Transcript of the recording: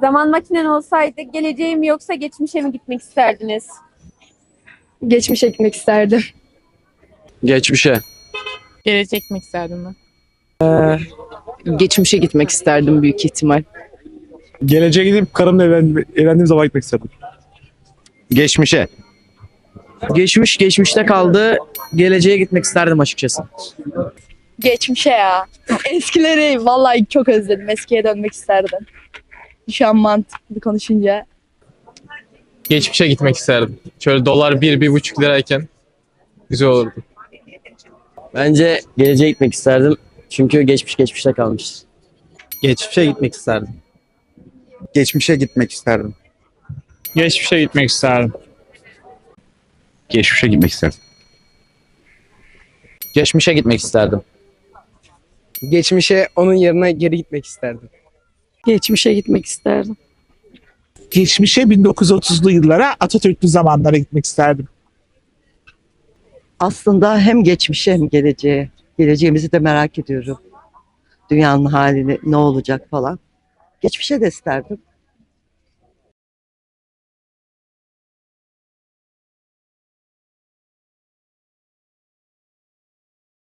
Zaman makinen olsaydı geleceğe mi yoksa geçmişe mi gitmek isterdiniz? Geçmişe gitmek isterdim. Geçmişe. Gelecek gitmek isterdim ben. Geçmişe gitmek isterdim büyük ihtimal. Geleceğe gidip karımla evlen, evlendiğim zaman gitmek isterdim. Geçmişe. Geçmiş geçmişte kaldı. Geleceğe gitmek isterdim açıkçası. Geçmişe ya. Eskileri vallahi çok özledim. Eskiye dönmek isterdim. Şu an mantıklı konuşunca. Geçmişe gitmek isterdim. Şöyle dolar bir, bir buçuk lirayken güzel olurdu. Bence geleceğe gitmek isterdim. Çünkü geçmiş geçmişte kalmış. Geçmişe gitmek isterdim. Geçmişe gitmek isterdim. Geçmişe gitmek isterdim. Geçmişe gitmek isterdim. Geçmişe gitmek isterdim. Geçmişe onun yerine geri gitmek isterdim. Geçmişe gitmek isterdim. Geçmişe 1930'lu yıllara Atatürk'lü zamanlara gitmek isterdim. Aslında hem geçmişe hem geleceğe. Geleceğimizi de merak ediyorum. Dünyanın halini ne olacak falan. Geçmişe de isterdim.